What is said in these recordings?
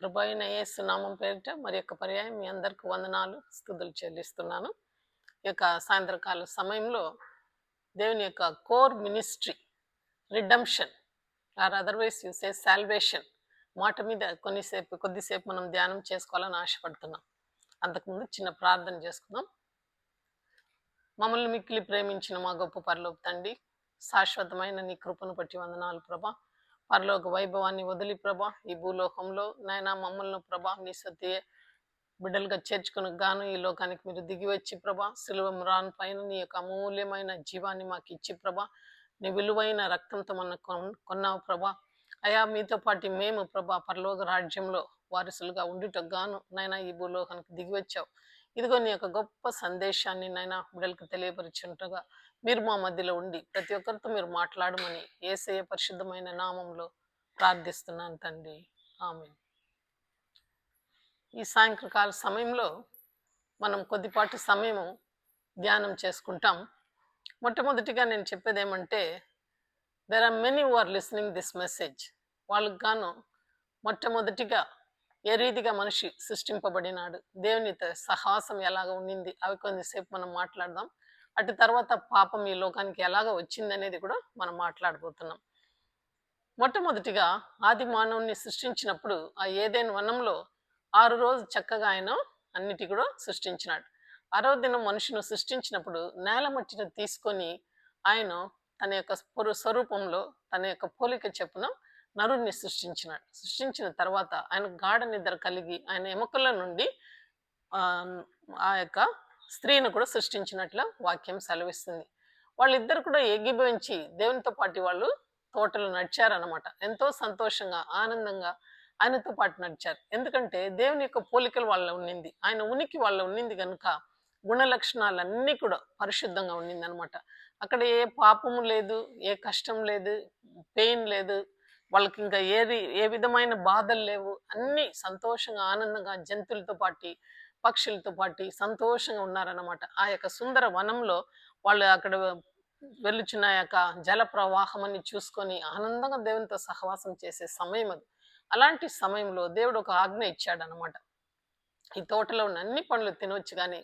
ప్రభు ఏసు యేసు నామం పేరిట మరి యొక్క పర్యాయం మీ అందరికి వందనాలు స్థుతులు చెల్లిస్తున్నాను. ఈ యొక్క సాయంత్రకాల సమయంలో దేవుని యొక్క core ministry redemption or otherwise you say salvation మాట మీద కొన్నిసేపు కొద్దిసేపు మనం ధ్యానం చేసుకోవాలని ఆశపడుతున్నాం. అంతకుముందు చిన్న ప్రార్థన చేసుకుందాం. మమ్మల్ని మిక్కిలి ప్రేమించిన మా గొప్ప పరలోపు తండ్రి శాశ్వతమైన నీ కృపను బట్టి వందనాలు ప్రభా. పరలోక వైభవాన్ని వదిలి ప్రభా ఈ భూలోకంలో నాయన మమ్మల్ని ప్రభా నీ సత్య బిడ్డలుగా చేర్చుకుని గాను ఈ లోకానికి మీరు దిగి వచ్చి ప్రభా సులభం రాను పైన నీ యొక్క అమూల్యమైన జీవాన్ని మాకు ఇచ్చి ప్రభా నీ విలువైన రక్తంతో మన కొన్నావు ప్రభా. అయా మీతో పాటు మేము ప్రభా పరలోక రాజ్యంలో వారసులుగా ఉండుటకు గాను నాయన ఈ భూలోకానికి దిగి వచ్చావు. ఇదిగో నీ యొక్క గొప్ప సందేశాన్ని నాయన బిడ్డలకు తెలియపరిచుంటగా మీరు మా మధ్యలో ఉండి ప్రతి ఒక్కరితో మీరు మాట్లాడమని ఏసయ పరిశుద్ధమైన నామంలో ప్రార్థిస్తున్నాను తండ్రి. ఆమె ఈ సాయంత్రకాల సమయంలో మనం కొద్దిపాటి సమయం ధ్యానం చేసుకుంటాం. మొట్టమొదటిగా నేను చెప్పేది ఏమంటే there are many who are listening this message వాళ్ళకు గాను మొట్టమొదటిగా ఏ రీతిగా మనిషి సృష్టింపబడినాడు దేవునితో సహాసం ఎలాగ ఉండింది అవి కొద్దిసేపు మనం మాట్లాడదాం. అటు తర్వాత పాపం ఈ లోకానికి ఎలాగ వచ్చింది అనేది కూడా మనం మాట్లాడబోతున్నాం. మొట్టమొదటిగా ఆది మానవుని సృష్టించినప్పుడు ఆ ఏదైనా వనంలో ఆరు రోజు చక్కగా ఆయన అన్నిటి కూడా సృష్టించినాడు. ఆరో దినం మనుషును సృష్టించినప్పుడు నేల మట్టిని తీసుకొని ఆయన తన యొక్క స్వరూపంలో తన యొక్క పోలిక చెప్పున నరుణ్ణి సృష్టించినాడు. సృష్టించిన తర్వాత ఆయన గాఢ నిద్ర కలిగి ఆయన ఎముకల నుండి ఆ యొక్క స్త్రీని కూడా సృష్టించినట్లు వాక్యం సెలవిస్తుంది. వాళ్ళిద్దరు కూడా ఏకీభవించి దేవునితో పాటు వాళ్ళు తోటలు నడిచారనమాట ఎంతో సంతోషంగా ఆనందంగా ఆయనతో పాటు నడిచారు. ఎందుకంటే దేవుని యొక్క పోలికలు వాళ్ళ ఉన్నింది. ఆయన ఉనికి వాళ్ళ ఉన్నింది కనుక గుణ లక్షణాలన్నీ కూడా పరిశుద్ధంగా ఉండింది అనమాట అక్కడ ఏ పాపము లేదు ఏ కష్టం లేదు పెయిన్ లేదు వాళ్ళకి ఇంకా ఏది ఏ విధమైన బాధలు లేవు అన్నీ సంతోషంగా ఆనందంగా జంతువులతో పాటి పక్షులతో పాటి సంతోషంగా ఉన్నారన్నమాట. ఆ యొక్క సుందర వనంలో వాళ్ళు అక్కడ వెళ్ళుచున్న ఆ యొక్క జల ప్రవాహమని చూసుకొని ఆనందంగా దేవునితో సహవాసం చేసే సమయం అది. అలాంటి సమయంలో దేవుడు ఒక ఆజ్ఞ ఇచ్చాడనమాట ఈ తోటలో ఉన్న అన్ని పండ్లు తినవచ్చు కానీ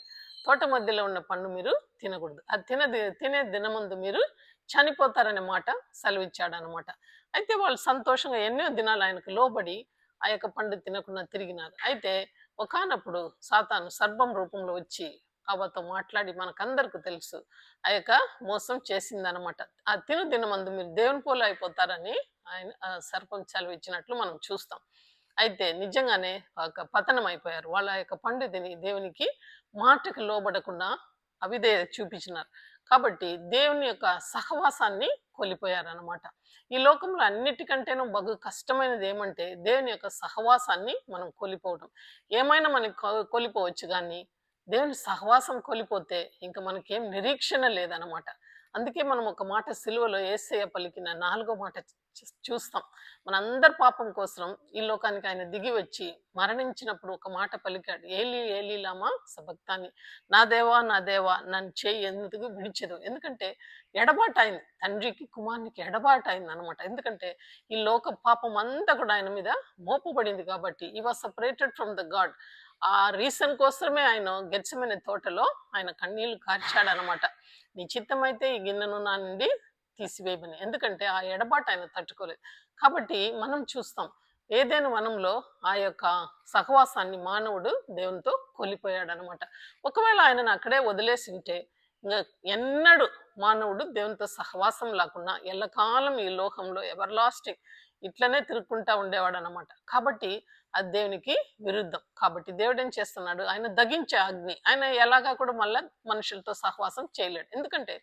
తోట మధ్యలో ఉన్న పండు మీరు తినకూడదు. అది తిన తినే దినమందు మీరు చనిపోతారనే మాట సెలవిచ్చాడనమాట అయితే వాళ్ళు సంతోషంగా ఎన్నో దినాలు ఆయనకు లోబడి ఆ యొక్క పండు తినకుండా తిరిగినారు. అయితే ఒకానప్పుడు సాతాను సర్పం రూపంలో వచ్చి అవతో మాట్లాడి మనకందరికి తెలుసు. ఆ యొక్క మోసం చేసిందనమాట ఆ తిను దినమందు మీరు దేవుని పోలు అయిపోతారని ఆయన ఆ సర్పం ఇచ్చినట్లు మనం చూస్తాం. అయితే నిజంగానే ఒక పతనం అయిపోయారు వాళ్ళ యొక్క పండు తిని దేవునికి మాటకు లోబడకుండా అవిధేయ చూపించినారు. కాబట్టి దేవుని యొక్క సహవాసాన్ని కోల్పోయారనమాట ఈ లోకంలో అన్నిటికంటేనూ బగు కష్టమైనది ఏమంటే దేవుని యొక్క సహవాసాన్ని మనం కోల్పోవడం. ఏమైనా మనకి కోల్పోవచ్చు కానీ దేవుని సహవాసం కోల్పోతే ఇంకా మనకేం నిరీక్షణ లేదనమాట అందుకే మనం ఒక మాట సిలువలో ఏసయ్య పలికిన నాలుగో మాట చూస్తాం. మనందరి పాపం కోసం ఈ లోకానికి ఆయన దిగి వచ్చి మరణించినప్పుడు ఒక మాట పలికాడు. ఏలి ఏలీలామా సభక్తాన్ని నా దేవా నా దేవా నన్ను చేయి ఎందుకు విడిచదు ఎందుకంటే ఎడబాటు అయింది. తండ్రికి కుమారునికి ఎడబాటు అయింది అనమాట ఎందుకంటే ఈ లోక పాపం అంతా కూడా ఆయన మీద మోపబడింది కాబట్టి ఈ was separated from the God ఆ రీసన్ కోసమే ఆయన గెచ్చమైన తోటలో ఆయన కన్నీళ్ళు కార్చాడు అనమాట నీ చిత్తమైతే ఈ గిన్నెను నా నుండి తీసివేయమని. ఎందుకంటే ఆ ఎడబాటు ఆయన తట్టుకోలేదు. కాబట్టి మనం చూస్తాం ఏదైనా వనంలో ఆ యొక్క సహవాసాన్ని మానవుడు దేవునితో కోల్పోయాడు అనమాట ఒకవేళ ఆయనను అక్కడే వదిలేసి ఉంటే ఇంకా ఎన్నడూ మానవుడు దేవునితో సహవాసం లేకుండా ఎల్లకాలం ఈ లోకంలో ఎవర్ లాస్టింగ్ ఇట్లనే తిరుక్కుంటా ఉండేవాడు అనమాట కాబట్టి అది దేవునికి విరుద్ధం. కాబట్టి దేవుడు ఏం చేస్తున్నాడు? ఆయన దగించే అగ్ని. ఆయన ఎలాగా కూడా మళ్ళా మనుషులతో సహవాసం చేయలేడు. ఎందుకంటే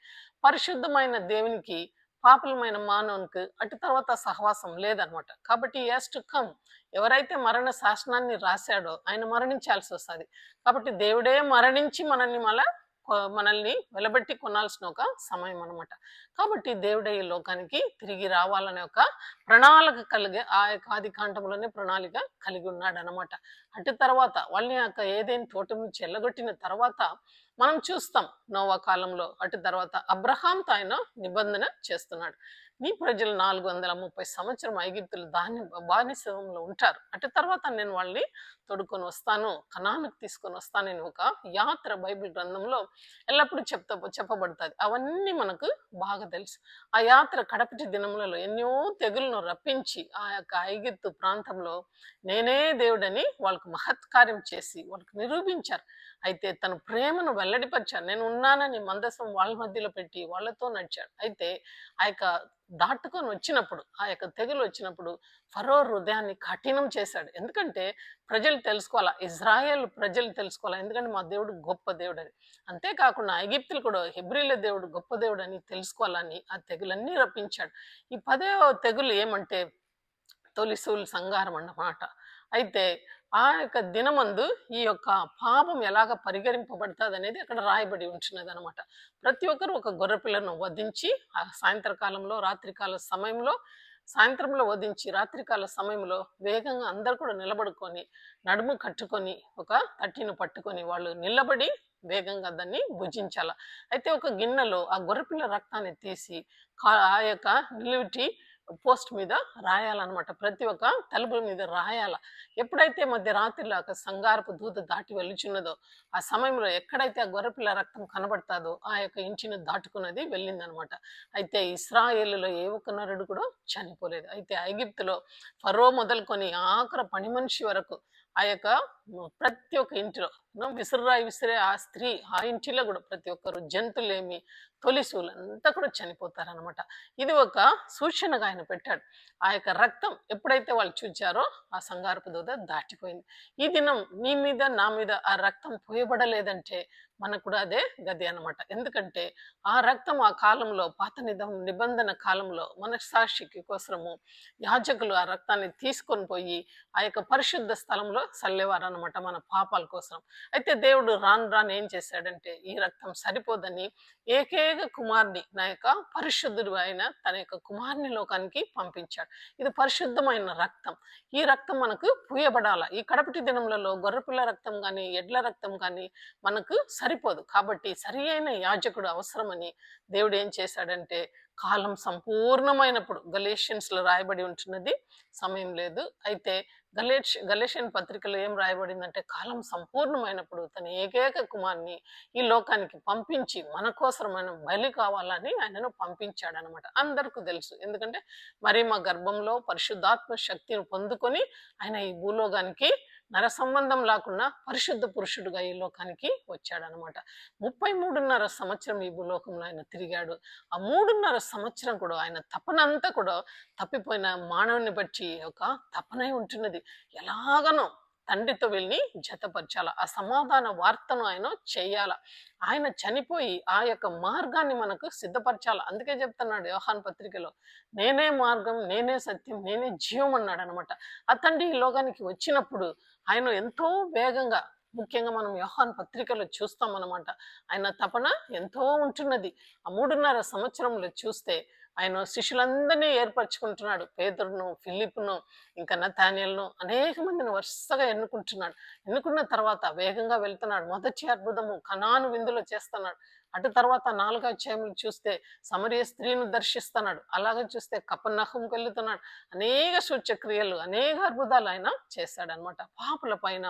పరిశుద్ధమైన దేవునికి పాపులమైన మానవునికి అటు తర్వాత సహవాసం లేదనమాట కాబట్టి యాస్ టు కమ్ ఎవరైతే మరణ శాసనాన్ని రాశాడో ఆయన మరణించాల్సి వస్తుంది. కాబట్టి దేవుడే మరణించి మనల్ని మళ్ళా మనల్ని వెలబెట్టి కొనాల్సిన ఒక సమయం అనమాట కాబట్టి దేవుడే ఈ లోకానికి తిరిగి రావాలనే ఒక ప్రణాళిక కలిగి ఆ యొక్క ఆది కాండంలోనే ప్రణాళిక కలిగి ఉన్నాడు అనమాట అటు తర్వాత వాళ్ళని యొక్క ఏదైనా తోట నుంచి ఎల్లగొట్టిన తర్వాత మనం చూస్తాం నోవా కాలంలో. అటు తర్వాత అబ్రహాంతో ఆయన నిబంధన చేస్తున్నాడు. మీ ప్రజలు నాలుగు వందల ముప్పై సంవత్సరం ఐగిప్తులు దాని బానిసంలో ఉంటారు. అటు తర్వాత నేను వాళ్ళని తొడుకొని వస్తాను కణానికి తీసుకొని వస్తానని ఒక యాత్ర బైబిల్ గ్రంథంలో ఎల్లప్పుడూ చెప్తా చెప్పబడుతుంది. అవన్నీ మనకు బాగా తెలుసు. ఆ యాత్ర కడపటి దినములలో ఎన్నో తెగులను రప్పించి ఆ యొక్క ఐగిత్తు ప్రాంతంలో నేనే దేవుడని వాళ్ళకు మహత్కార్యం చేసి వాళ్ళకు నిరూపించారు. అయితే తన ప్రేమను వెల్లడిపరిచాడు. నేను ఉన్నానని మందసం వాళ్ళ మధ్యలో పెట్టి వాళ్ళతో నడిచాడు. అయితే ఆ యొక్క దాటుకొని వచ్చినప్పుడు ఆ యొక్క తెగులు వచ్చినప్పుడు ఫరో హృదయాన్ని కఠినం చేశాడు. ఎందుకంటే ప్రజలు తెలుసుకోవాలా? ఇజ్రాయెల్ ప్రజలు తెలుసుకోవాలా? ఎందుకంటే మా దేవుడు గొప్ప దేవుడు అని. అంతేకాకుండా ఐగిప్తులు కూడా హెబ్రిల దేవుడు గొప్ప దేవుడు అని తెలుసుకోవాలని ఆ తెగులన్నీ రప్పించాడు. ఈ పదే తెగులు ఏమంటే తొలిసూలు సంగారం అన్నమాట. అయితే ఆ యొక్క దినమందు ఈ యొక్క పాపం ఎలాగ పరిగణింపబడుతుంది అనేది అక్కడ రాయబడి ఉంటున్నది అనమాట ప్రతి ఒక్కరు ఒక గొర్రెపిల్లను వధించి ఆ సాయంత్రకాలంలో రాత్రికాల సమయంలో సాయంత్రంలో వధించి రాత్రికాల సమయంలో వేగంగా అందరు కూడా నిలబడుకొని నడుము కట్టుకొని ఒక తట్టిని పట్టుకొని వాళ్ళు నిలబడి వేగంగా దాన్ని భుజించాల. అయితే ఒక గిన్నెలో ఆ గొర్రెపిల్ల రక్తాన్ని తీసి ఆ యొక్క నిలువిటి పోస్ట్ మీద రాయాలన్నమాట. ప్రతి ఒక్క తలుపుల మీద రాయాల. ఎప్పుడైతే మధ్య రాత్రిలో ఒక సంగారపు దూత దాటి వెళ్ళుచున్నదో ఆ సమయంలో ఎక్కడైతే ఆ గొర్రెపిల్ల రక్తం కనబడతాదో ఆ యొక్క ఇంటిని దాటుకున్నది వెళ్ళిందనమాట అయితే ఇస్రాయేల్లో ఏ ఒక్క నరుడు కూడా చనిపోలేదు. అయితే ఐగిప్తులో ఫరో మొదలుకొని ఆఖర పని మనిషి వరకు ఆ యొక్క ప్రతి ఒక్క ఇంటిలో no, విసిరే ఆ స్త్రీ ఆ ఇంటిలో కూడా ప్రతి ఒక్కరు జంతువులేమి తొలిసూలు అంతా కూడా చనిపోతారనమాట ఇది ఒక సూచనగా ఆయన పెట్టాడు. ఆ యొక్క రక్తం ఎప్పుడైతే వాళ్ళు చూచారో ఆ సంగారపు దూత దాటిపోయింది. ఈ దినం నీ మీద నా మీద ఆ రక్తం పోయబడలేదంటే మనకు కూడా అదే గది అన్నమాట. ఎందుకంటే ఆ రక్తం ఆ కాలంలో పాత నిధం నిబంధన కాలంలో మనస్సాక్షికి కోసము యాజకులు ఆ రక్తాన్ని తీసుకొని పోయి ఆ యొక్క పరిశుద్ధ స్థలంలో చల్లేవారు అనమాట మన పాపాల కోసం. అయితే దేవుడు రాను రాను ఏం చేశాడంటే ఈ రక్తం సరిపోదని ఏకైక కుమార్ని నా యొక్క పరిశుద్ధుడు అయిన తన యొక్క కుమార్ని లోకానికి పంపించాడు. ఇది పరిశుద్ధమైన రక్తం. ఈ రక్తం మనకు పూయబడాల. ఈ కడపటి దినములలో గొర్రెపిల్ల రక్తం కానీ ఎడ్ల రక్తం కానీ మనకు సరిపోదు. కాబట్టి సరి అయిన యాజకుడు అవసరమని దేవుడు ఏం చేశాడంటే కాలం సంపూర్ణమైనప్పుడు గలేషియన్స్లో రాయబడి ఉంటున్నది సమయం లేదు. అయితే గలేష్ గలేషియన్ పత్రికలో ఏం రాయబడిందంటే కాలం సంపూర్ణమైనప్పుడు తన ఏకైక కుమార్ని ఈ లోకానికి పంపించి మన కోసమైన బలి కావాలని ఆయనను పంపించాడనమాట అందరికీ తెలుసు. ఎందుకంటే మరి మా గర్భంలో పరిశుద్ధాత్మ శక్తిని పొందుకొని ఆయన ఈ భూలోకానికి నర సంబంధం లేకుండా పరిశుద్ధ పురుషుడుగా ఈ లోకానికి వచ్చాడనమాట. ముప్పై మూడున్నర సంవత్సరం ఈ భూలోకంలో ఆయన తిరిగాడు. ఆ మూడున్నర సంవత్సరం కూడా ఆయన తపనంతా కూడా తప్పిపోయిన మానవుని బట్టి ఒక తపనై ఉంటున్నది. ఎలాగనో తండ్రితో వెళ్ళి జతపరచాల. ఆ సమాధాన వార్తను ఆయన చేయాల. ఆయన చనిపోయి ఆ యొక్క మార్గాన్ని మనకు సిద్ధపరచాల. అందుకే చెప్తున్నాడు యోహాన్ పత్రికలో నేనే మార్గం నేనే సత్యం నేనే జీవం అన్నాడు అనమాట ఆ తండ్రి ఈ లోకానికి వచ్చినప్పుడు ఆయన ఎంతో వేగంగా ముఖ్యంగా మనం యోహాన్ పత్రికలో చూస్తాం అనమాట ఆయన తపన ఎంతో ఉంటున్నది. ఆ మూడున్నర సంవత్సరంలో చూస్తే ఆయన శిష్యులందరినీ ఏర్పరచుకుంటున్నాడు. పేదరును ఫిలిప్ను ఇంకా నతానియల్ను అనేక మందిని వరుసగా ఎన్నుకుంటున్నాడు. ఎన్నుకున్న తర్వాత వేగంగా వెళ్తున్నాడు. మొదటి అద్భుతము కణాను విందులో చేస్తున్నాడు. అటు తర్వాత నాలుగో అధ్యాయములు చూస్తే సమరీయ స్త్రీని దర్శిస్తున్నాడు. అలాగే చూస్తే కపనహంకి కలుగుతున్నాడు. అనేక సూచ్యక్రియలు అనేక అద్భుతాలు ఆయన చేశాడనమాట పాపుల పైన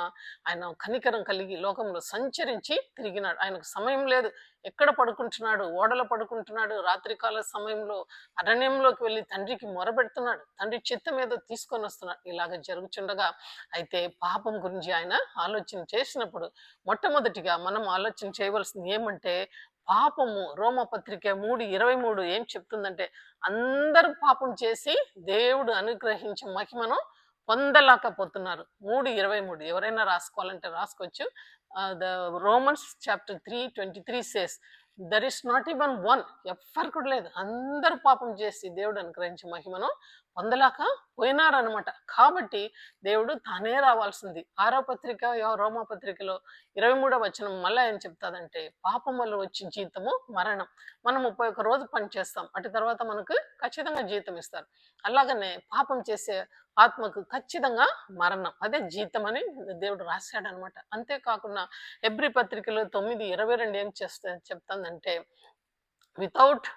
ఆయన కనికరం కలిగి లోకంలో సంచరించి తిరిగినాడు. ఆయనకు సమయం లేదు. ఎక్కడ పడుకుంటున్నాడు? ఓడలో పడుకుంటున్నాడు. రాత్రికాల సమయంలో అరణ్యంలోకి వెళ్ళి తండ్రికి మొరబెడుతున్నాడు. తండ్రి చిత్తం ఏదో తీసుకొని వస్తున్నాడు. ఇలాగ జరుగుచుండగా అయితే పాపం గురించి ఆయన ఆలోచన చేసినప్పుడు మొట్టమొదటిగా మనం ఆలోచన చేయవలసింది ఏమంటే పాపము రోమపత్రిక మూడు ఇరవై మూడు ఏం చెప్తుందంటే అందరూ పాపం చేసి దేవుడు అనుగ్రహించే మహిమను పొందలేకపోతున్నారు. మూడు ఇరవై మూడు. ఎవరైనా రాసుకోవాలంటే రాసుకోవచ్చు. The Romans chapter three twenty three says there is not even one. ఎవ్వరు కూడా లేదు. అందరూ పాపం చేసి దేవుడు అనుగ్రహించే మహిమను పొందలేక పోయినారనమాట కాబట్టి దేవుడు తానే రావాల్సింది. ఆరో పత్రిక యో- రోమా పత్రికలో ఇరవై మూడో వచనం మళ్ళీ ఏం చెప్తాదంటే పాపం వల్ల వచ్చి జీతము మరణం. మనం ముప్పై ఒక్క రోజు పని చేస్తాం. అటు తర్వాత మనకు ఖచ్చితంగా జీతం ఇస్తారు. అలాగనే పాపం చేసే ఆత్మకు ఖచ్చితంగా మరణం. అదే జీతం అని దేవుడు రాశాడు అనమాట అంతేకాకుండా ఎబ్రి పత్రికలో తొమ్మిది ఇరవై రెండు ఏం చేస్తా చెప్తాందంటే without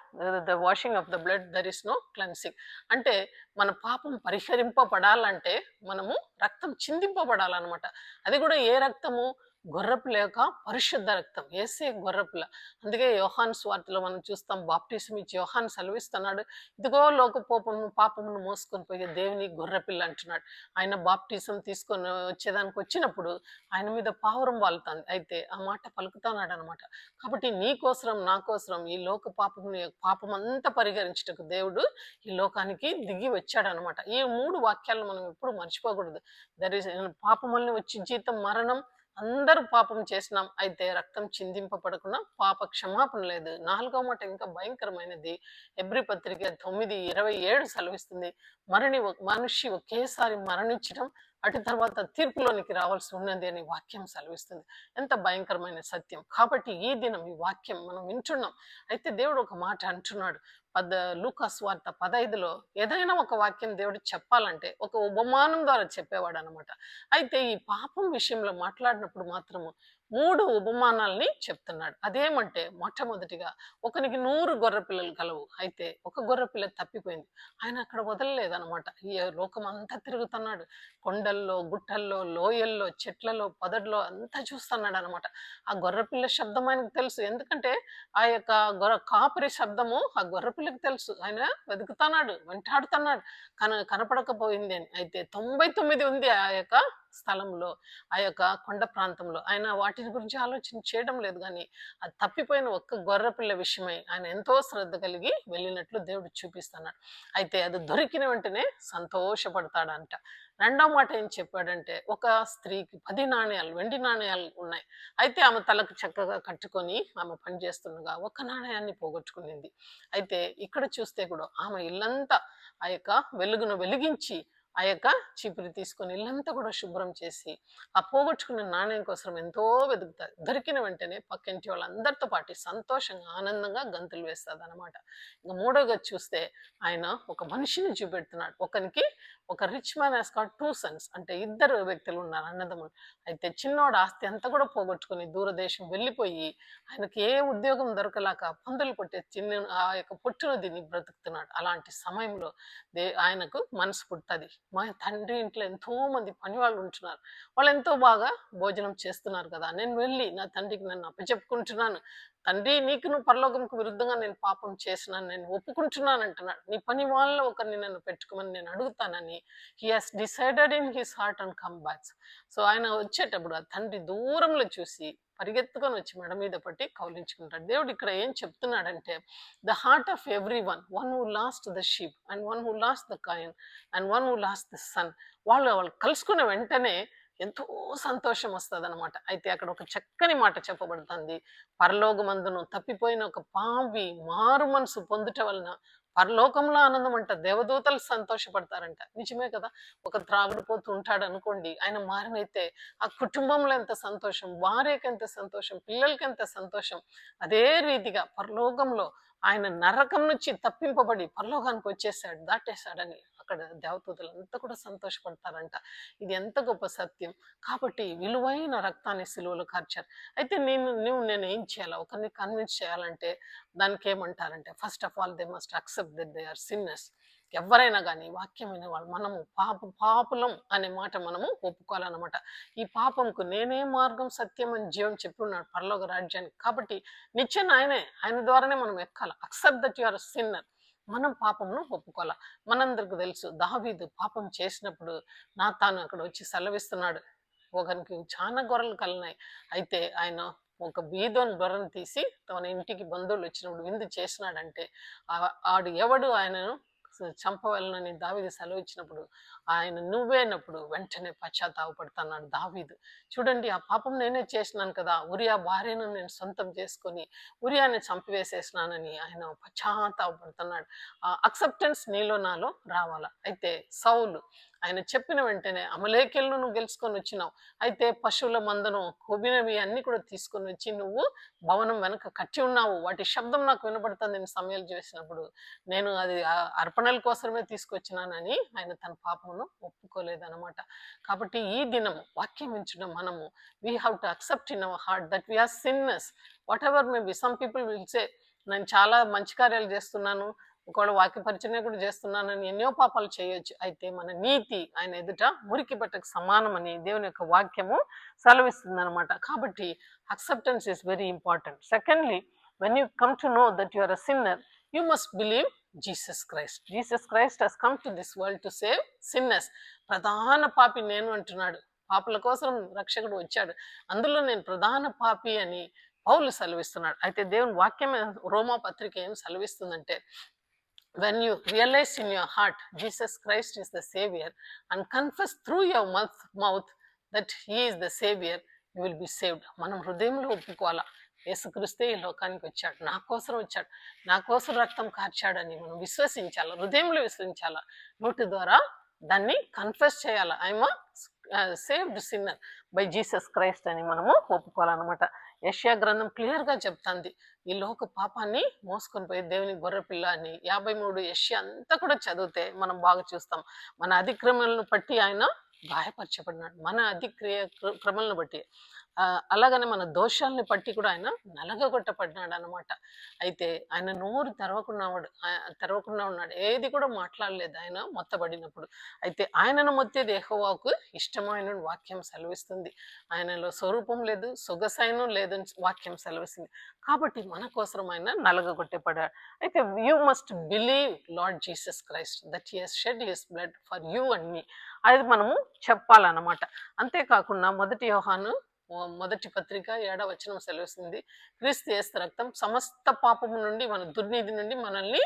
the washing of the blood there is no cleansing అంటే మన పాపం పరిహరింపబడాలంటే మనము రక్తం చిందింపబడాలన్నమాట. అది కూడా ఏ రక్తము? గొర్రెపు లేక పరిశుద్ధ రక్తం. ఏసే గొర్రపుల. అందుకే యోహాన్ స్వార్తలో మనం చూస్తాం బాప్టిసం ఇచ్చి యోహాన్ సెలవిస్తున్నాడు. ఇదిగో లోక పాపమును పాపమును మోసుకొని పోయే దేవుని గొర్రపిల్ల అంటున్నాడు. ఆయన బాప్టిసం తీసుకొని వచ్చేదానికి వచ్చినప్పుడు ఆయన మీద పావురం వాళ్తుంది. అయితే ఆ మాట పలుకుతున్నాడు అనమాట కాబట్టి నీ కోసరం నా కోసరం ఈ లోక పాపముని పాపం అంతా పరిహరించటకు దేవుడు ఈ లోకానికి దిగి వచ్చాడు అనమాట ఈ మూడు వాక్యాలను మనం ఎప్పుడు మర్చిపోకూడదు. దర్ ఇస్ పాపముల్ని వచ్చి జీతం మరణం అందరూ పాపం చేసినాం. అయితే రక్తం చిందింపబడకుండా పాప క్షమాపణ లేదు. నాలుగో మాట ఇంకా భయంకరమైనది. ఎబ్రి పత్రిక తొమ్మిది ఇరవై ఏడు సెలవిస్తుంది. మరణి మనిషి ఒకేసారి మరణించడం అటు తర్వాత తీర్పులోనికి రావాల్సి ఉన్నది అని వాక్యం సెలవిస్తుంది. ఎంత భయంకరమైన సత్యం. కాబట్టి ఈ దినం ఈ వాక్యం మనం వింటున్నాం. అయితే దేవుడు ఒక మాట అంటున్నాడు. పద లూకాస్ వార్త పదైదులో ఏదైనా ఒక వాక్యం దేవుడు చెప్పాలంటే ఒక ఉపమానం ద్వారా చెప్పేవాడు అనమాట అయితే ఈ పాపం విషయంలో మాట్లాడినప్పుడు మాత్రము మూడు ఉపమానాల్ని చెప్తున్నాడు. అదేమంటే మొట్టమొదటిగా ఒకనికి నూరు గొర్రె పిల్లలు కలవు. అయితే ఒక గొర్రె పిల్ల తప్పిపోయింది. ఆయన అక్కడ వదలలేదనమాట ఈ లోకం అంతా తిరుగుతున్నాడు. కొండల్లో గుట్టల్లో లోయల్లో చెట్లలో పొదట్లో అంతా చూస్తున్నాడు అనమాట ఆ గొర్రెపిల్ల శబ్దం ఆయనకు తెలుసు. ఎందుకంటే ఆ యొక్క గొర్రె కాపరి శబ్దము ఆ గొర్రెపిల్లకి తెలుసు. ఆయన వెతుకుతున్నాడు వెంటాడుతున్నాడు. కన కనపడకపోయింది. అని అయితే తొంభై తొమ్మిది ఉంది ఆ యొక్క స్థలంలో ఆ యొక్క కొండ ప్రాంతంలో. ఆయన వాటిని గురించి ఆలోచన చేయడం లేదు కానీ అది తప్పిపోయిన ఒక్క గొర్రెపిల్ల విషయమై ఆయన ఎంతో శ్రద్ధ కలిగి వెళ్ళినట్లు దేవుడు చూపిస్తున్నాడు. అయితే అది దొరికిన వెంటనే సంతోషపడతాడంట. రెండో మాట ఏం చెప్పాడంటే ఒక స్త్రీకి పది నాణ్యాలు వెండి నాణ్యాలు ఉన్నాయి. అయితే ఆమె తలకు చక్కగా కట్టుకొని ఆమె పని చేస్తుండగా ఒక నాణ్యాన్ని పోగొట్టుకునింది. అయితే ఇక్కడ చూస్తే కూడా ఆమె ఇల్లంతా ఆ యొక్క వెలుగును వెలిగించి ఆ యొక్క చీపురు తీసుకొని ఇల్లంతా కూడా శుభ్రం చేసి ఆ పోగొట్టుకున్న నాణ్యం కోసం ఎంతో వెతుకుతారు. దొరికిన వెంటనే పక్కింటి వాళ్ళందరితో పాటు సంతోషంగా ఆనందంగా గంతులు వేస్తుంది అనమాట ఇంకా మూడోగా చూస్తే ఆయన ఒక మనిషిని చూపెడుతున్నాడు. ఒకరికి ఒక rich man has got two sons అంటే ఇద్దరు వ్యక్తులు ఉన్నారు అన్నదమ్ములు. అయితే చిన్నోడు ఆస్తి అంతా కూడా పోగొట్టుకుని దూరదేశం వెళ్ళిపోయి ఆయనకి ఏ ఉద్యోగం దొరకలేక పందులు కొట్టే చిన్న ఆ యొక్క పొట్టును దీన్ని బ్రతుకుతున్నాడు. అలాంటి సమయంలో దే ఆయనకు మనసు పుట్టది మా తండ్రి ఇంట్లో ఎంతో మంది పని వాళ్ళు ఉంటున్నారు. వాళ్ళు ఎంతో బాగా భోజనం చేస్తున్నారు కదా నేను వెళ్ళి నా తండ్రికి నన్ను అప్పచెప్పుకుంటున్నాను. తండ్రి నీకు నువ్వు పరలోకంకు విరుద్ధంగా నేను పాపం చేసినాను నేను ఒప్పుకుంటున్నాను అంటున్నాడు. నీ పని వాళ్ళ ఒకరిని నన్ను పెట్టుకోమని నేను అడుగుతానని he has decided in his heart and come backs so ఆయన వచ్చేటప్పుడు ఆ తండ్రి దూరంలో చూసి పరిగెత్తుకొని వచ్చి మెడ మీద పట్టి కౌలించుకుంటాడు దేవుడు ఇక్కడ ఏం చెప్తున్నాడంటే the heart of every one one who lost the sheep and one who lost the coin and one who lost the son వాళ్ళు వాళ్ళు కలుసుకున్న వెంటనే ఎంతో సంతోషం వస్తుంది అనమాట అయితే అక్కడ ఒక చక్కని మాట చెప్పబడుతుంది. పరలోకమందును తప్పిపోయిన ఒక పావి మారు మనసు పొందుట వలన పరలోకంలో ఆనందం అంట దేవదూతలు సంతోషపడతారంట. నిజమే కదా? ఒక త్రాగుడు పోతూ ఉంటాడు అనుకోండి ఆయన మారినైతే ఆ కుటుంబంలో ఎంత సంతోషం భార్యకి ఎంత సంతోషం పిల్లలకి ఎంత సంతోషం అదే రీతిగా పరలోకంలో ఆయన నరకం నుంచి తప్పింపబడి పరలోకానికి వచ్చేసాడు దాటేశాడని అక్కడ దేవతలు అంతా కూడా సంతోషపడతారంట. ఇది ఎంత గొప్ప సత్యం. కాబట్టి విలువైన రక్తాన్ని సిలువలో కార్చారు. అయితే నేను నువ్వు నేను ఏం చేయాలా? ఒకరిని కన్విన్స్ చేయాలంటే దానికి ఏమంటారంటే first of all they must accept that they are sinners ఎవరైనా కానీ వాక్యమైన వాళ్ళు మనము పాప పాపులం అనే మాట మనము ఒప్పుకోవాలన్నమాట. ఈ పాపంకు నేనే మార్గం సత్యం అని జీవం చెప్పున్నాడు పరలోక రాజ్యానికి. కాబట్టి నిత్యం ఆయనే ఆయన ద్వారానే మనం ఎక్కాలి. Accept that you are sinner మనం పాపమును ఒప్పుకోవాలి? మనందరికి తెలుసు దావీదు పాపం చేసినప్పుడు నా తాను అక్కడ వచ్చి సెలవిస్తున్నాడు. ఒకరికి చాలా గొర్రెలు కలినాయి అయితే ఆయన ఒక బీదోని గొర్రెను తీసి తన ఇంటికి బంధువులు వచ్చినప్పుడు విందు చేసినాడంటే ఆడు ఎవడు ఆయనను? చంపవలనని దావీదు సెలవు ఇచ్చినప్పుడు ఆయన నువ్వేనప్పుడు వెంటనే పశ్చాత్తాపడుతున్నాడు దావీదు. చూడండి ఆ పాపం నేనే చేసినాను కదా ఉరియా భార్యను నేను సొంతం చేసుకొని ఉరియాని చంపివేసేసినానని ఆయన పశ్చాత్తాపడుతున్నాడు ఆ అక్సెప్టెన్స్ నీలో నాలో రావాలా? అయితే సౌలు ఆయన చెప్పిన వెంటనే అమలేకెళ్ళను నువ్వు గెలుచుకొని వచ్చినావు. అయితే పశువుల మందను కొబినవి అన్ని కూడా తీసుకొని వచ్చి నువ్వు భవనం వెనక కట్టి ఉన్నావు. వాటి శబ్దం నాకు వినపడుతుంది నేను సమయాలు చేసినప్పుడు. నేను అది అర్పణల కోసమే తీసుకొచ్చినానని ఆయన తన పాపమును ఒప్పుకోలేదన్నమాట. కాబట్టి ఈ దినం వాక్యం ఇచ్చడం మనము we have to accept in our heart that we are sinners whatever may be some people will say నేను చాలా మంచి కార్యాలు చేస్తున్నాను. ఒకవేళ వాక్య పరిచయం కూడా చేస్తున్నానని ఎన్నో పాపాలు చేయొచ్చు. అయితే మన నీతి ఆయన ఎదుట మురికి బట్టకు సమానమని దేవుని యొక్క వాక్యము సెలవిస్తుంది అనమాట కాబట్టి acceptance is very important secondly when you come to know that you are a sinner you must believe Jesus Christ Jesus Christ has come to this world to save sinners ప్రధాన పాపి నేను అంటున్నాడు. పాపల కోసం రక్షకుడు వచ్చాడు. అందులో నేను ప్రధాన పాపి అని పౌలు సెలవిస్తున్నాడు. అయితే దేవుని వాక్యం రోమా పత్రిక ఏం సెలవిస్తుందంటే when you realize in your heart Jesus Christ is the Savior and confess through your mouth, mouth that He is the Savior, you will be saved. మనం హృదయంలో ఒప్పుకోవాలా? యేసుక్రీస్తే ఈ లోకానికి వచ్చాడు. నా కోసం వచ్చాడు. నా కోసం రక్తం కార్చాడని మనం విశ్వసించాలా? హృదయంలో విశ్వసించాలా? నోటి ద్వారా దాన్ని కన్ఫెస్ చేయాలా? I'm saved sinner by Jesus Christ అని మనము ఒప్పుకోవాలన్నమాట. యష్యా గ్రంథం క్లియర్గా చెప్తుంది. ఈ లోక పాపాన్ని మోసుకొని పోయి దేవుని గొర్రెపిల్ల అని యాభై మూడు యష్యా అంతా కూడా చదివితే మనం బాగా చూస్తాం. మన అతిక్రమలను బట్టి ఆయన గాయపరచబడినాడు. మన అతిక్రియ క్రమలను బట్టి. అలాగనే మన దోషాలని పట్టి కూడా ఆయన నలగగొట్టపడినాడు అనమాట అయితే ఆయన నోరు తెరవకుండా తెరవకుండా ఉన్నాడు ఏది కూడా మాట్లాడలేదు ఆయన మొత్తబడినప్పుడు. అయితే ఆయనను మొత్తేది యెహోవాకు ఇష్టమైన వాక్యం సెలవిస్తుంది. ఆయనలో స్వరూపం లేదు సొగసైన లేదని వాక్యం సెలవిస్తుంది. కాబట్టి మన కోసం ఆయన నలగగొట్టబడ్డాడు అయితే you must believe Lord Jesus Christ that he shed his blood for you and me. అది మనము చెప్పాలన్నమాట. అంతేకాకుండా మొదటి యోహాను మొదటి పత్రిక ఏడవ వచనం సెలవుస్తుంది. క్రీస్తు ఏస్త రక్తం సమస్త పాపము నుండి మన దుర్నీతి నుండి మనల్ని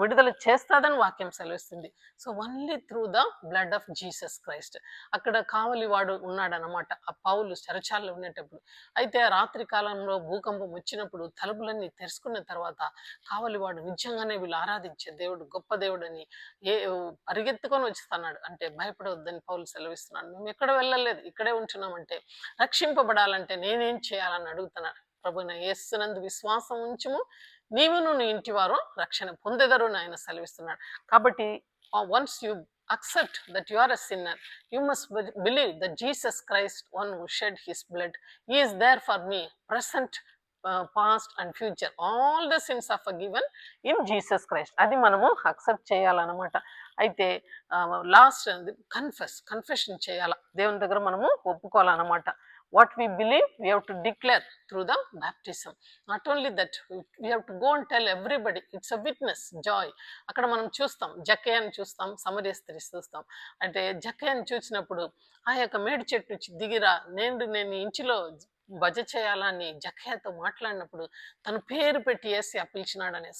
విడుదల చేస్తాదని వాక్యం సెలవిస్తుంది. So only through the blood of Jesus Christ అక్కడ కావలి వాడు ఉన్నాడనమాట ఆ పౌలు చెరచాల్లో ఉండేటప్పుడు. అయితే రాత్రి కాలంలో భూకంపం వచ్చినప్పుడు తలుపులన్నీ తెరుచుకున్న తర్వాత కావలివాడు నిజంగానే వీళ్ళు ఆరాధించే దేవుడు గొప్ప దేవుడు అని ఏ పరిగెత్తుకొని వచ్చేస్తున్నాడు. అంటే భయపడవద్దని పౌలు సెలవిస్తున్నాడు. మేము ఎక్కడ వెళ్ళలేదు? ఇక్కడే ఉంటున్నామంటే రక్షింపబడాలంటే నేనేం చేయాలని అడుగుతున్నాడు. ప్రభున నా విశ్వాసం ఉంచుము నీవును నీ ఇంటి వారు రక్షణ పొందెదరు అని ఆయన సెలవిస్తున్నాడు. కాబట్టి once you accept that you are a sinner you must believe the Jesus Christ one who shed his blood is there for me present past and future all the sins of a given in Jesus Christ అది మనము accept చేయాలన్నమాట. అయితే last confess confession చేయాలి. దేవుని దగ్గర మనము ఒప్పుకోవాలన్నమాట. What we believe we have to declare through the baptism not only that we have to go and tell everybody it's a witness joy అక్కడ మనం చూస్తాం జక్కయ్యని చూస్తాం సమరీ చూస్తాం. అంటే జక్కయ్యని చూసినప్పుడు ఆ యొక్క మేడి చెట్టు నుంచి దిగిరా నేను నేను ఇంటిలో భజ చేయాలని జక్కయ్యతో మాట్లాడినప్పుడు తన పేరు పెట్టి వేసి ఆ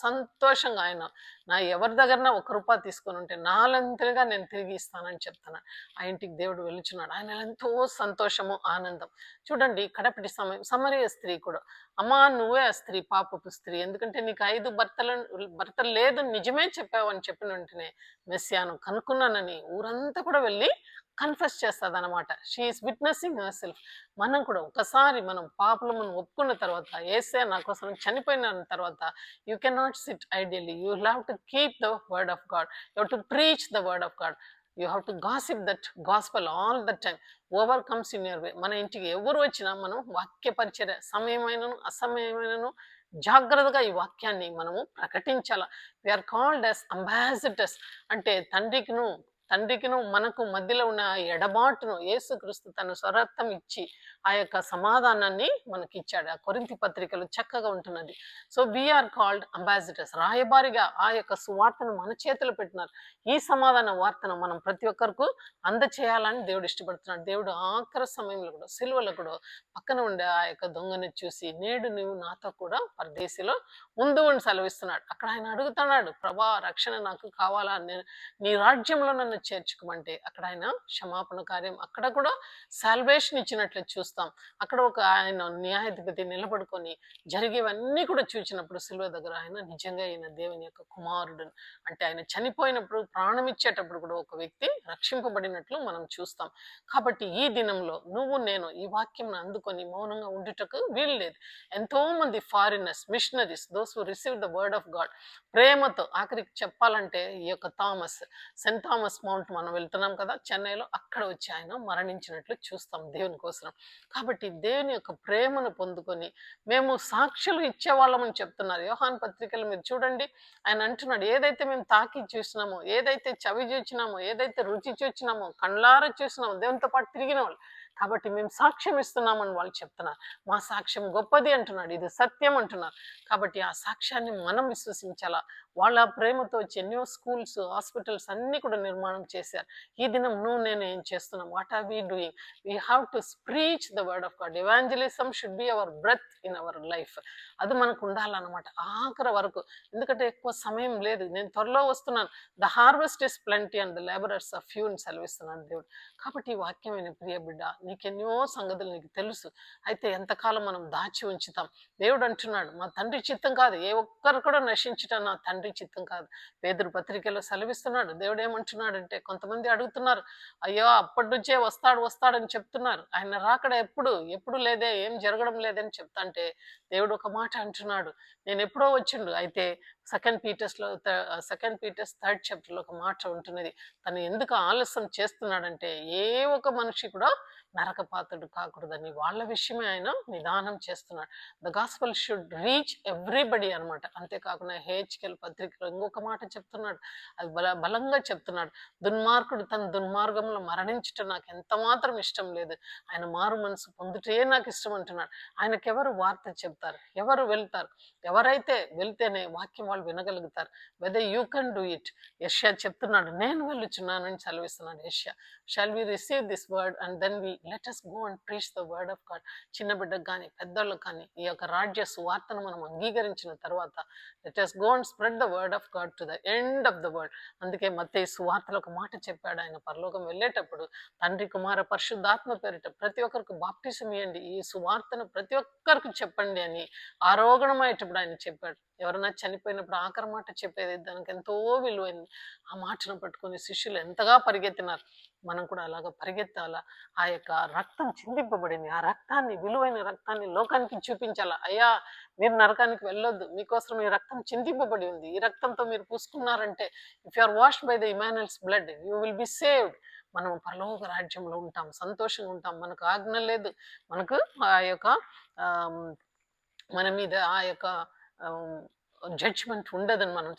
సంతోషంగా ఆయన నా ఎవరి దగ్గరన ఒక రూపాయి తీసుకొని ఉంటే నాలంతలుగా నేను తిరిగి ఇస్తానని చెప్తున్నాను ఆ ఇంటికి దేవుడు వెలుచున్నాడు ఆయన ఎంతో సంతోషము ఆనందం. చూడండి కడపటి సమయం సమరయ స్త్రీ కూడా అమ్మా నువ్వే ఆ స్త్రీ పాపపు స్త్రీ. ఎందుకంటే నీకు ఐదు భర్తలు భర్తలు లేదు నిజమే చెప్పావు అని చెప్పిన వెంటనే మెస్సియాను కనుక్కున్నానని ఊరంతా కూడా వెళ్ళి కన్ఫెస్ చేస్తుంది అనమాట షీఈస్ విట్నెస్సింగ్ హర్ సెల్ఫ్. మనం కూడా ఒకసారి మనం పాపలు మనం ఒప్పుకున్న తర్వాత ఏసే నా కోసం చనిపోయిన తర్వాత you can not sit ideally. You have to keep the word of God. You to preach the word of God. You have to gossip that gospel all the time. Over comes in your way. మన ఇంటికి ఎవరు వచ్చినా మనం వాక్య పరిచర్య సమయమైనను అసమయమైనను జాగ్రత్తగా ఈ వాక్యాన్ని మనము ప్రకటించాల. We are called as ambassadors అంటే తండ్రికిను తండ్రికిను మనకు మధ్యలో ఉన్న ఆ ఎడబాటును యేసుక్రీస్తు తన స్వరత్వం ఇచ్చి ఆ యొక్క సమాధానాన్ని మనకి ఇచ్చాడు ఆ కొరింతి పత్రికలు చక్కగా ఉంటున్నది. So we are called ambassadors రాయబారిగా ఆ యొక్క సువార్తను మన చేతిలో పెట్టినారు. ఈ సమాధాన వార్తను మనం ప్రతి ఒక్కరికి అందచేయాలని దేవుడు ఇష్టపడుతున్నాడు. దేవుడు ఆఖరి సమయంలో కూడా సిలువలో కూడా పక్కన ఉండే ఆ యొక్క దొంగని చూసి నేడు నువ్వు నాతో కూడా పరదేశిలో ముందు అని సెలవిస్తున్నాడు. అక్కడ ఆయన అడుగుతున్నాడు ప్రభా రక్షణ నాకు కావాలా? నేను నీ రాజ్యంలో నన్ను చేర్చుకోమంటే. అక్కడ ఆయన క్షమాపణ కార్యం అక్కడ కూడా సాల్వేషన్ ఇచ్చినట్లు చూస్తాం. అక్కడ ఒక ఆయన న్యాయాధిపతి నిలబడుకొని జరిగేవన్నీ కూడా చూసినప్పుడు సిల్వ దగ్గర ఆయన నిజంగా ఆయన దేవుని యొక్క కుమారుడు. అంటే ఆయన చనిపోయినప్పుడు ప్రాణం ఇచ్చేటప్పుడు కూడా ఒక వ్యక్తి రక్షింపబడినట్లు మనం చూస్తాం. కాబట్టి ఈ దినంలో నువ్వు నేను ఈ వాక్యం అందుకొని మౌనంగా ఉండుటకు వీలు లేదు ఎంతో మంది foreigners missionaries those receive the word of God ప్రేమతో ఆఖరికి చెప్పాలంటే ఈ యొక్క థామస్ సెంట్ థామస్ మౌంట్ మనం వెళ్తున్నాం కదా చెన్నైలో అక్కడ వచ్చి ఆయన మరణించినట్లు చూస్తాం దేవుని కోసం కాబట్టి దేవుని యొక్క ప్రేమను పొందుకొని మేము సాక్షులు ఇచ్చేవాళ్ళమని చెప్తున్నారు. యోహాన్ పత్రికలు మీరు చూడండి ఆయన అంటున్నాడు ఏదైతే మేము తాకి చూసినామో ఏదైతే చవి చూసినామో ఏదైతే రుచి చూసినామో కండ్లార చూసినామో దేవునితో పాటు తిరిగిన వాళ్ళు కాబట్టి మేము సాక్ష్యం ఇస్తున్నామని వాళ్ళు చెప్తున్నారు. మా సాక్ష్యం గొప్పది అంటున్నాడు. ఇది సత్యం అంటున్నారు. కాబట్టి ఆ సాక్ష్యాన్ని మనం విశ్వసించాలా? వాళ్ళ ప్రేమతో ఎన్నో స్కూల్స్ హాస్పిటల్స్ అన్నీ కూడా నిర్మాణం చేశారు. ఈ దినం నువ్వు నేను ఏం చేస్తున్నాం? What are we doing we have to preach the word of God evangelism should be our breath in our life అది మనకు ఉండాలన్నమాట. ఆఖరి వరకు. ఎందుకంటే ఎక్కువ సమయం లేదు. నేను త్వరలో వస్తున్నాను. The harvest is plenty and the labourers of few అని సెలవిస్తున్నాను దేవుడు కాబట్టి ఈ వాక్యమైన ప్రియ బిడ్డ నీకెన్నో సంగతులు నీకు తెలుసు. అయితే ఎంతకాలం మనం దాచి ఉంచుతాం? దేవుడు అంటున్నాడు మా తండ్రి చిత్తం కాదు ఏ ఒక్కరు కూడా నశించటం నా తండ్రి చిత్తం కాదు. పేదరు పత్రికలో సెలవిస్తున్నాడు దేవుడు ఏమంటున్నాడంటే కొంతమంది అడుగుతున్నారు అయ్యో అప్పటి నుంచే వస్తాడు వస్తాడని చెప్తున్నారు. ఆయన రాకడ ఎప్పుడు ఎప్పుడు లేదే ఏం జరగడం లేదని చెప్తాంటే దేవుడు ఒక మాట అంటున్నాడు. నేను ఎప్పుడో వచ్చిండు. అయితే సెకండ్ పీటర్స్లో సెకండ్ పీటర్స్ థర్డ్ చాప్టర్లో ఒక మాట ఉంటున్నది. తను ఎందుకు ఆలస్యం చేస్తున్నాడంటే ఏ ఒక మనిషి కూడా నరకపాత్రుడు కాకూడదని వాళ్ళ విషయమే ఆయన నిదానం చేస్తున్నాడు. The gospel should reach everybody అనమాట అంతేకాకుండా హెచ్కెల్ పత్రికలో ఇంకొక మాట చెప్తున్నాడు. అది బల బలంగా చెప్తున్నాడు. దుర్మార్గుడు తన దుర్మార్గంలో మరణించటం నాకు ఎంత మాత్రం ఇష్టం లేదు. ఆయన మారు మనసు పొందుటే నాకు ఇష్టం అంటున్నాడు. ఆయనకెవరు వార్త చెప్తున్నారు వెళ్తారు. ఎవరు వెళ్తారు? ఎవరైతే వెళ్తేనే వాక్యం వాళ్ళు వినగలుగుతారు. Whether you can do it యష్యా చెప్తున్నాడు నేను వెళ్ళుచున్నానని చదివిస్తున్నాడు యష్యా. Shall we receive this word and then we let us go and preach the word of God చిన్న బిడ్డకు కానీ పెద్దోళ్ళకి కానీ ఈ యొక్క రాజ్య సువార్తను మనం అంగీకరించిన తర్వాత let us go and spread the word of God to the end of the world అందుకే మత్తే సువార్తలు ఒక మాట చెప్పాడు ఆయన. పరలోకం వెళ్ళేటప్పుడు తండ్రి కుమార పరిశుద్ధాత్మ పేరిట ప్రతి ఒక్కరికి బాప్టిజం ఇవ్వండి ఈ సువార్తను ప్రతి ఒక్కరికి చెప్పండి అని ఆరోగణమయ్యేటప్పుడు ఆయన చెప్పాడు. ఎవరైనా చనిపోయినప్పుడు ఆఖరి మాట చెప్పేది దానికి ఎంతో విలువైంది. ఆ మాటను పట్టుకొని శిష్యులు ఎంతగా పరిగెత్తినారు. మనం కూడా అలాగ పరిగెత్తాలా? ఆ యొక్క రక్తం చిందింపబడింది. ఆ రక్తాన్ని విలువైన రక్తాన్ని లోకానికి చూపించాలా? అయ్యా మీరు నరకానికి వెళ్ళొద్దు. మీకోసం ఈ రక్తం చిందింపబడి ఉంది. ఈ రక్తంతో మీరు పూసుకున్నారంటే if you are washed by the Emmanuel's blood you will be saved మనం పరలోక రాజ్యంలో ఉంటాం. సంతోషంగా ఉంటాం. మనకు ఆజ్ఞ లేదు. మనకు ఆ యొక్క మన మీద ఆ యొక్క జడ్జ్మెంట్ ఉండదని మనం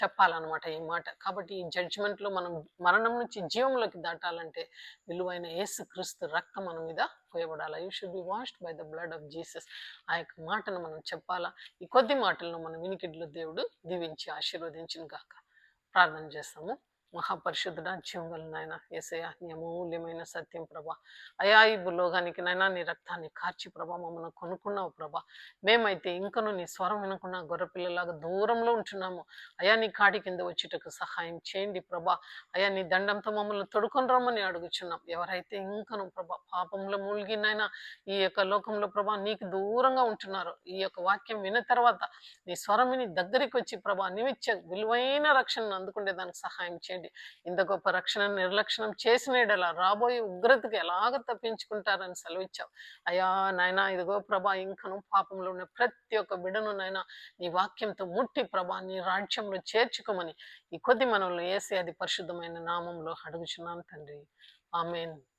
చెప్పాలన్నమాట ఈ మాట. కాబట్టి ఈ జడ్జ్మెంట్లో మనం మరణం నుంచి జీవంలోకి దాటాలంటే విలువైన యేసు క్రీస్తు రక్తం మన మీద పోయబడాలి. You should be washed by the blood of Jesus ఆ యొక్క మాటను మనం చెప్పాలా? ఈ కొద్ది మాటలను మన వినికిడిలో దేవుడు దీవించి ఆశీర్వదించిన కాక ప్రార్థన చేస్తాము. మహాపరిశుద్ధుడ జీవంగల నాయన ఏసయ నీ అమూల్యమైన సత్యం ప్రభా. అయా ఈ భూలోగానికి నైనా నీ రక్తాన్ని కార్చి ప్రభా మమ్మల్ని కొనుక్కున్నావు ప్రభా. మేమైతే ఇంకను నీ స్వరం వినకుండా గొర్రెపిల్లలాగా దూరంలో ఉంటున్నాము. అయా నీ కాడి కింద వచ్చేటకు సహాయం చేయండి ప్రభా. అయా నీ దండంతో మమ్మల్ని తొడుకొని రమ్మని అడుగుచున్నాం. ఎవరైతే ఇంకను ప్రభా పాపంలో మూలిగినైనా ఈ యొక్క లోకంలో ప్రభా నీకు దూరంగా ఉంటున్నారు ఈ యొక్క వాక్యం విన్న తర్వాత నీ స్వరం విని దగ్గరికి వచ్చి ప్రభా నీవిచ్చే విలువైన రక్షణను అందుకుంటే దానికి సహాయం చేయండి. ఇంత గొప్ప రక్షణ నిర్లక్ష్యం చేసిన రాబోయే ఉగ్రతకి ఎలాగ తప్పించుకుంటారని సెలవిచ్చావు. అయ్యా నాయన ఇదిగో ప్రభా ఇంకను పాపంలో ఉన్న ప్రతి ఒక్క బిడను నాయన నీ వాక్యంతో ముట్టి ప్రభా నీ రాజ్యంలో చేర్చుకోమని ఈ కొద్ది మనలో వేసి అది పరిశుద్ధమైన నామంలో అడుగుచున్నాను తండ్రి. ఆమెన్.